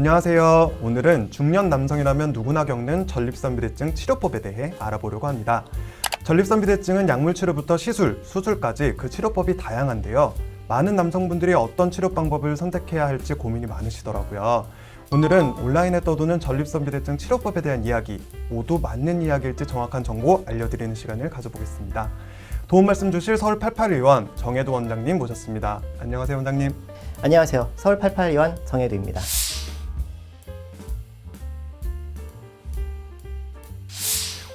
안녕하세요. 오늘은 중년 남성이라면 누구나 겪는 전립선 비대증 치료법에 대해 알아보려고 합니다. 전립선 비대증은 약물 치료부터 시술, 수술까지 그 치료법이 다양한데요. 많은 남성분들이 어떤 치료 방법을 선택해야 할지 고민이 많으시더라고요. 오늘은 온라인에 떠도는 전립선 비대증 치료법에 대한 이야기, 모두 맞는 이야기일지 정확한 정보 알려드리는 시간을 가져보겠습니다. 도움 말씀 주실 서울 88의원 정혜도 원장님 모셨습니다. 안녕하세요, 원장님. 안녕하세요. 서울 88의원 정혜두입니다.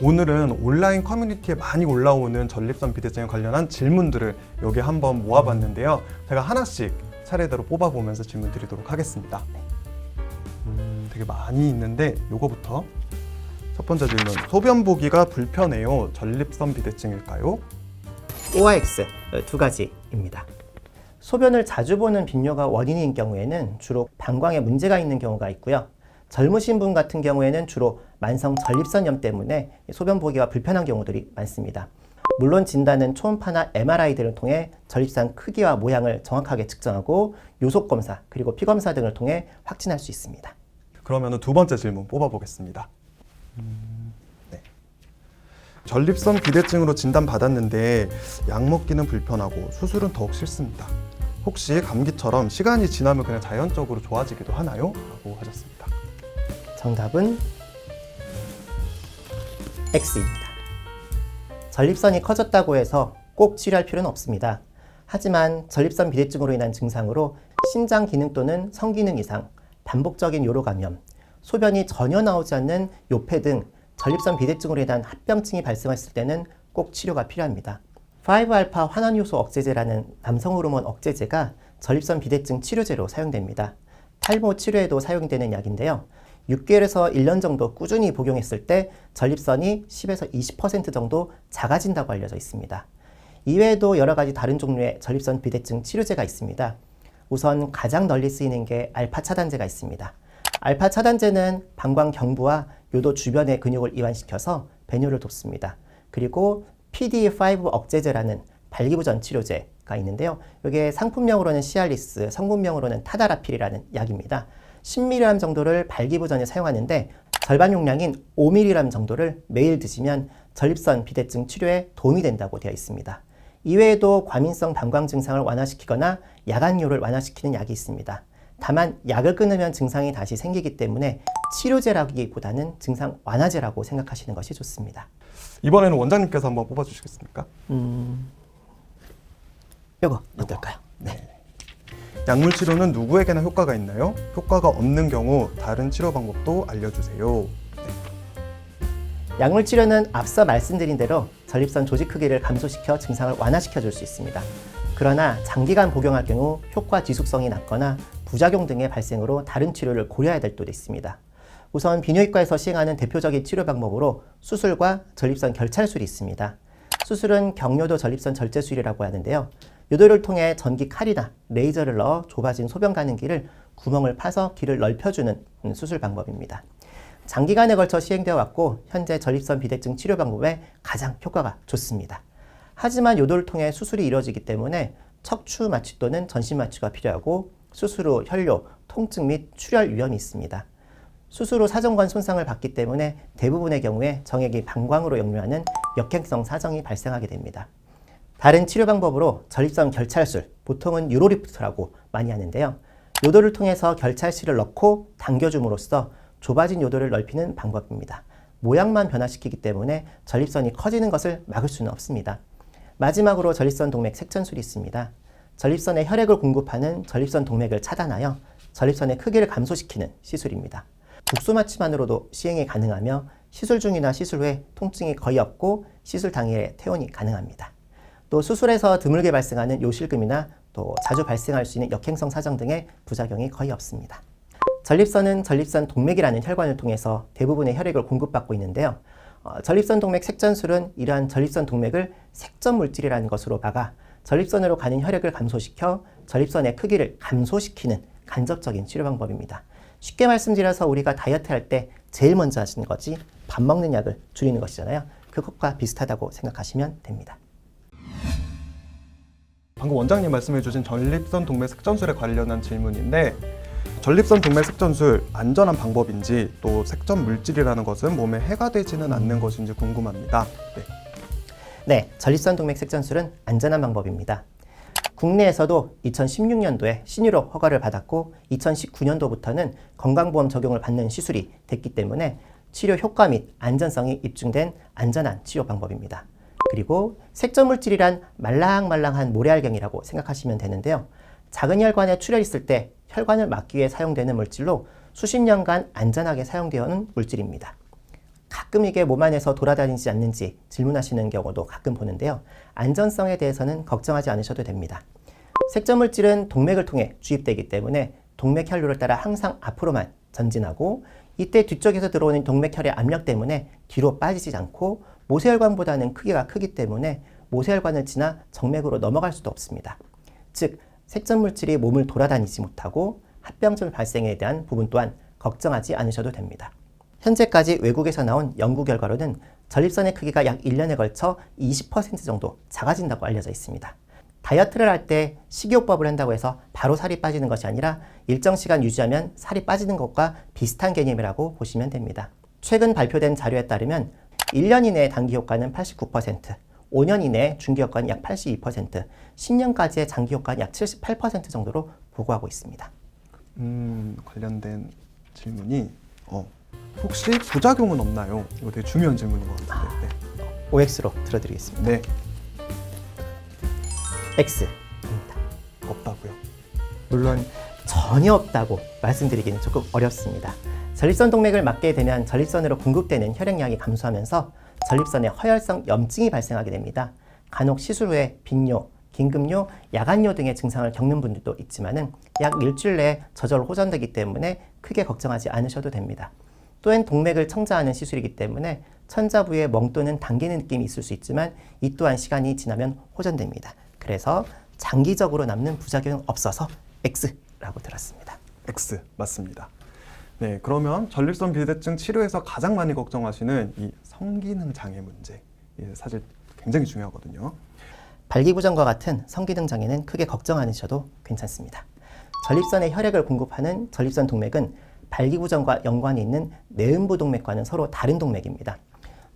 오늘은 온라인 커뮤니티에 많이 올라오는 전립선 비대증에 관련한 질문들을 여기 한번 모아봤는데요. 제가 하나씩 차례대로 뽑아보면서 질문 드리도록 하겠습니다. 음, 되게 많이 있는데 요거부터 첫 번째 질문. 소변 보기가 불편해요. 전립선 비대증일까요? ORX 두 가지입니다. 소변을 자주 보는 빈뇨가 원인인 경우에는 주로 방광에 문제가 있는 경우가 있고요. 젊으신 분 같은 경우에는 주로 만성 전립선염 때문에 소변 보기가 불편한 경우들이 많습니다. 물론 진단은 초음파나 MRI 등을 통해 전립선 크기와 모양을 정확하게 측정하고 요속 검사 그리고 피 검사 등을 통해 확진할 수 있습니다. 그러면 두 번째 질문 뽑아보겠습니다. 음, 네. 전립선 비대증으로 진단받았는데 약 먹기는 불편하고 수술은 더욱 싫습니다. 혹시 감기처럼 시간이 지나면 그냥 자연적으로 좋아지기도 하나요? 라고 하셨습니다. 정답은 X입니다. 전립선이 커졌다고 해서 꼭 치료할 필요는 없습니다. 하지만 전립선 비대증으로 인한 증상으로 신장 기능 또는 성기능 이상, 반복적인 요로 감염, 소변이 전혀 나오지 않는 요폐 등 전립선 비대증으로 인한 합병증이 발생했을 때는 꼭 치료가 필요합니다. 5알파 환원 요소 억제제라는 남성 호르몬 억제제가 전립선 비대증 치료제로 사용됩니다. 탈모 치료에도 사용되는 약인데요. 6개월에서 1년 정도 꾸준히 복용했을 때 전립선이 10에서 20% 정도 작아진다고 알려져 있습니다. 이외에도 여러 가지 다른 종류의 전립선 비대증 치료제가 있습니다. 우선 가장 널리 쓰이는 게 알파 차단제가 있습니다. 알파 차단제는 방광 경부와 요도 주변의 근육을 이완시켜서 배뇨를 돕습니다. 그리고 PD5 억제제라는 발기부전 치료제가 있는데요. 이게 상품명으로는 시알리스, 성분명으로는 타다라필이라는 약입니다. 10mg 정도를 발기부 전에 사용하는데 절반 용량인 5mg 정도를 매일 드시면 전립선 비대증 치료에 도움이 된다고 되어 있습니다. 이외에도 과민성 방광 증상을 완화시키거나 야간요를 완화시키는 약이 있습니다. 다만 약을 끊으면 증상이 다시 생기기 때문에 치료제라기보다는 증상 완화제라고 생각하시는 것이 좋습니다. 이번에는 원장님께서 한번 뽑아주시겠습니까? 요거 어떨까요? 네. 약물 치료는 누구에게나 효과가 있나요? 효과가 없는 경우 다른 치료 방법도 알려주세요. 약물 치료는 앞서 말씀드린 대로 전립선 조직 크기를 감소시켜 증상을 완화시켜 줄 수 있습니다. 그러나 장기간 복용할 경우 효과 지속성이 낮거나 부작용 등의 발생으로 다른 치료를 고려해야 될 때도 있습니다. 우선 비뇨기과에서 시행하는 대표적인 치료 방법으로 수술과 전립선 결찰술이 있습니다. 수술은 경요도 전립선 절제술이라고 하는데요. 요도를 통해 전기 칼이나 레이저를 넣어 좁아진 소변 가는 길을 구멍을 파서 길을 넓혀주는 수술 방법입니다. 장기간에 걸쳐 시행되어 왔고 현재 전립선 비대증 치료 방법에 가장 효과가 좋습니다. 하지만 요도를 통해 수술이 이루어지기 때문에 척추 마취 또는 전신 마취가 필요하고 수술 후 혈뇨, 통증 및 출혈 위험이 있습니다. 수술 후 사정관 손상을 받기 때문에 대부분의 경우에 정액이 방광으로 역류하는 역행성 사정이 발생하게 됩니다. 다른 치료 방법으로 전립선 결찰술, 보통은 유로리프트라고 많이 하는데요. 요도를 통해서 결찰실을 넣고 당겨줌으로써 좁아진 요도를 넓히는 방법입니다. 모양만 변화시키기 때문에 전립선이 커지는 것을 막을 수는 없습니다. 마지막으로 전립선 동맥 색전술이 있습니다. 전립선에 혈액을 공급하는 전립선 동맥을 차단하여 전립선의 크기를 감소시키는 시술입니다. 국소 마취만으로도 시행이 가능하며 시술 중이나 시술 후에 통증이 거의 없고 시술 당일에 퇴원이 가능합니다. 또 수술에서 드물게 발생하는 요실금이나 또 자주 발생할 수 있는 역행성 사정 등의 부작용이 거의 없습니다. 전립선은 전립선 동맥이라는 혈관을 통해서 대부분의 혈액을 공급받고 있는데요. 어, 전립선 동맥 색전술은 이러한 전립선 동맥을 색전 물질이라는 것으로 막아 전립선으로 가는 혈액을 감소시켜 전립선의 크기를 감소시키는 간접적인 치료 방법입니다. 쉽게 말씀드려서 우리가 다이어트 할 때 제일 먼저 하시는 것이 밥 먹는 약을 줄이는 것이잖아요. 그것과 비슷하다고 생각하시면 됩니다. 방금 원장님 말씀해 주신 전립선 동맥 색전술에 관련한 질문인데 전립선 동맥 색전술 안전한 방법인지 또 색전 물질이라는 것은 몸에 해가 되지는 않는 것인지 궁금합니다. 네. 네, 전립선 동맥 색전술은 안전한 방법입니다. 국내에서도 2016년도에 신유로 허가를 받았고 2019년도부터는 건강보험 적용을 받는 시술이 됐기 때문에 치료 효과 및 안전성이 입증된 안전한 치료 방법입니다. 그리고 색전 물질이란 말랑말랑한 모래알갱이라고 생각하시면 되는데요. 작은 혈관에 출혈 있을 때 혈관을 막기 위해 사용되는 물질로 수십 년간 안전하게 사용되어오는 물질입니다. 가끔 이게 몸 안에서 돌아다니지 않는지 질문하시는 경우도 가끔 보는데요. 안전성에 대해서는 걱정하지 않으셔도 됩니다. 색전 물질은 동맥을 통해 주입되기 때문에 동맥 혈류를 따라 항상 앞으로만 전진하고 이때 뒤쪽에서 들어오는 동맥혈의 압력 때문에 뒤로 빠지지 않고 모세혈관보다는 크기가 크기 때문에 모세혈관을 지나 정맥으로 넘어갈 수도 없습니다. 즉 색전 물질이 몸을 돌아다니지 못하고 합병증 발생에 대한 부분 또한 걱정하지 않으셔도 됩니다. 현재까지 외국에서 나온 연구 결과로는 전립선의 크기가 약 1년에 걸쳐 20% 정도 작아진다고 알려져 있습니다. 다이어트를 할 때 식이요법을 한다고 해서 바로 살이 빠지는 것이 아니라 일정 시간 유지하면 살이 빠지는 것과 비슷한 개념이라고 보시면 됩니다. 최근 발표된 자료에 따르면 1년 이내의 단기 효과는 89%, 5년 이내의 중기 효과는 약 82%, 10년까지의 장기 효과는 약 78% 정도로 보고하고 있습니다. 음, 관련된 질문이 어, 혹시 부작용은 없나요? 이거 되게 중요한 질문인 것 같은데. OX로 들어드리겠습니다. 네. 네, X입니다. 없다고요. 물론 전혀 없다고 말씀드리기는 조금 어렵습니다. 전립선 동맥을 막게 되면 전립선으로 공급되는 혈액량이 감소하면서 전립선에 허혈성 염증이 발생하게 됩니다. 간혹 시술 후에 빈뇨, 긴급뇨, 야간뇨 등의 증상을 겪는 분들도 있지만은 약 일주일 내에 저절로 호전되기 때문에 크게 걱정하지 않으셔도 됩니다. 또한 동맥을 청자하는 시술이기 때문에 천자 부위에 멍 또는 당기는 느낌이 있을 수 있지만 이 또한 시간이 지나면 호전됩니다. 그래서 장기적으로 남는 부작용은 없어서 X라고 들었습니다. X 맞습니다. 네, 그러면 전립선 비대증 치료에서 가장 많이 걱정하시는 이 성기능 장애 문제, 예, 사실 굉장히 중요하거든요. 발기부전과 같은 성기능 장애는 크게 걱정 않으셔도 괜찮습니다. 전립선에 혈액을 공급하는 전립선 동맥은 발기부전과 연관이 있는 내음부 동맥과는 서로 다른 동맥입니다.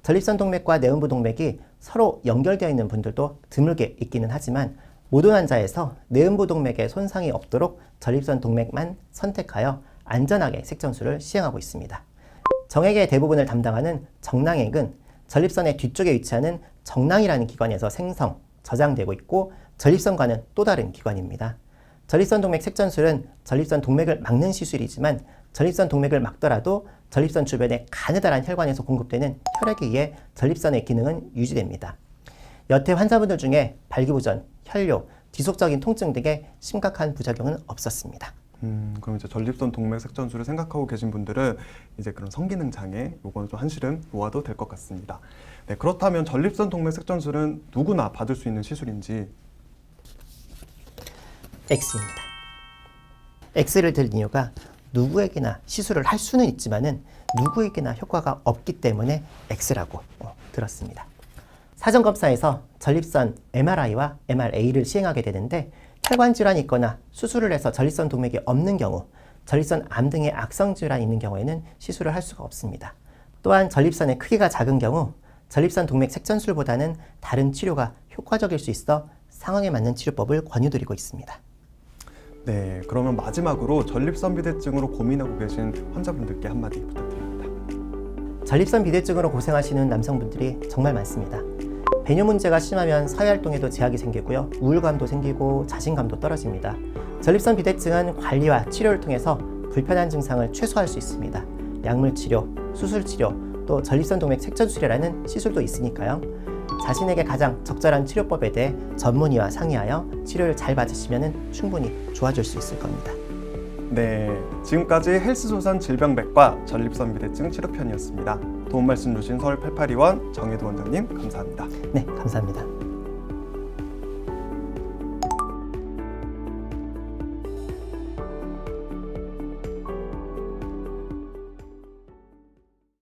전립선 동맥과 내음부 동맥이 서로 연결되어 있는 분들도 드물게 있기는 하지만 모든 환자에서 내음부 동맥에 손상이 없도록 전립선 동맥만 선택하여 안전하게 색전술을 시행하고 있습니다. 정액의 대부분을 담당하는 정낭액은 전립선의 뒤쪽에 위치하는 정낭이라는 기관에서 생성, 저장되고 있고 전립선과는 또 다른 기관입니다. 전립선 동맥 색전술은 전립선 동맥을 막는 시술이지만 전립선 동맥을 막더라도 전립선 주변의 가느다란 혈관에서 공급되는 혈액에 의해 전립선의 기능은 유지됩니다. 여태 환자분들 중에 발기부전, 혈뇨, 지속적인 통증 등의 심각한 부작용은 없었습니다. 음, 그럼 이제 전립선 동맥 색전술을 생각하고 계신 분들은 이제 그런 성기능 장애 요거는 좀 한시름 놓아도 될 것 같습니다. 네, 그렇다면 전립선 동맥 색전술은 누구나 받을 수 있는 시술인지 X입니다. X를 들 이유가 누구에게나 시술을 할 수는 있지만은 누구에게나 효과가 없기 때문에 X라고 어, 들었습니다. 사전 검사에서 전립선 MRI와 MRA를 시행하게 되는데 혈관 질환이 있거나 수술을 해서 전립선 동맥이 없는 경우, 전립선 암 등의 악성 질환이 있는 경우에는 시술을 할 수가 없습니다. 또한 전립선의 크기가 작은 경우 전립선 동맥 색전술보다는 다른 치료가 효과적일 수 있어 상황에 맞는 치료법을 권유드리고 있습니다. 네, 그러면 마지막으로 전립선 비대증으로 고민하고 계신 환자분들께 한마디 부탁드립니다. 전립선 비대증으로 고생하시는 남성분들이 정말 많습니다. 배뇨 문제가 심하면 사회활동에도 제약이 생기고요. 우울감도 생기고 자신감도 떨어집니다. 전립선 비대증은 관리와 치료를 통해서 불편한 증상을 최소화할 수 있습니다. 약물 치료, 수술 치료, 또 전립선 동맥 색전술이라는 시술도 있으니까요. 자신에게 가장 적절한 치료법에 대해 전문의와 상의하여 치료를 잘 받으시면 충분히 좋아질 수 있을 겁니다. 네, 지금까지 헬스조선 질병백과 전립선 비대증 치료편이었습니다. 도움 말씀 주신 서울 882원 정혜도 원장님 감사합니다. 네, 감사합니다.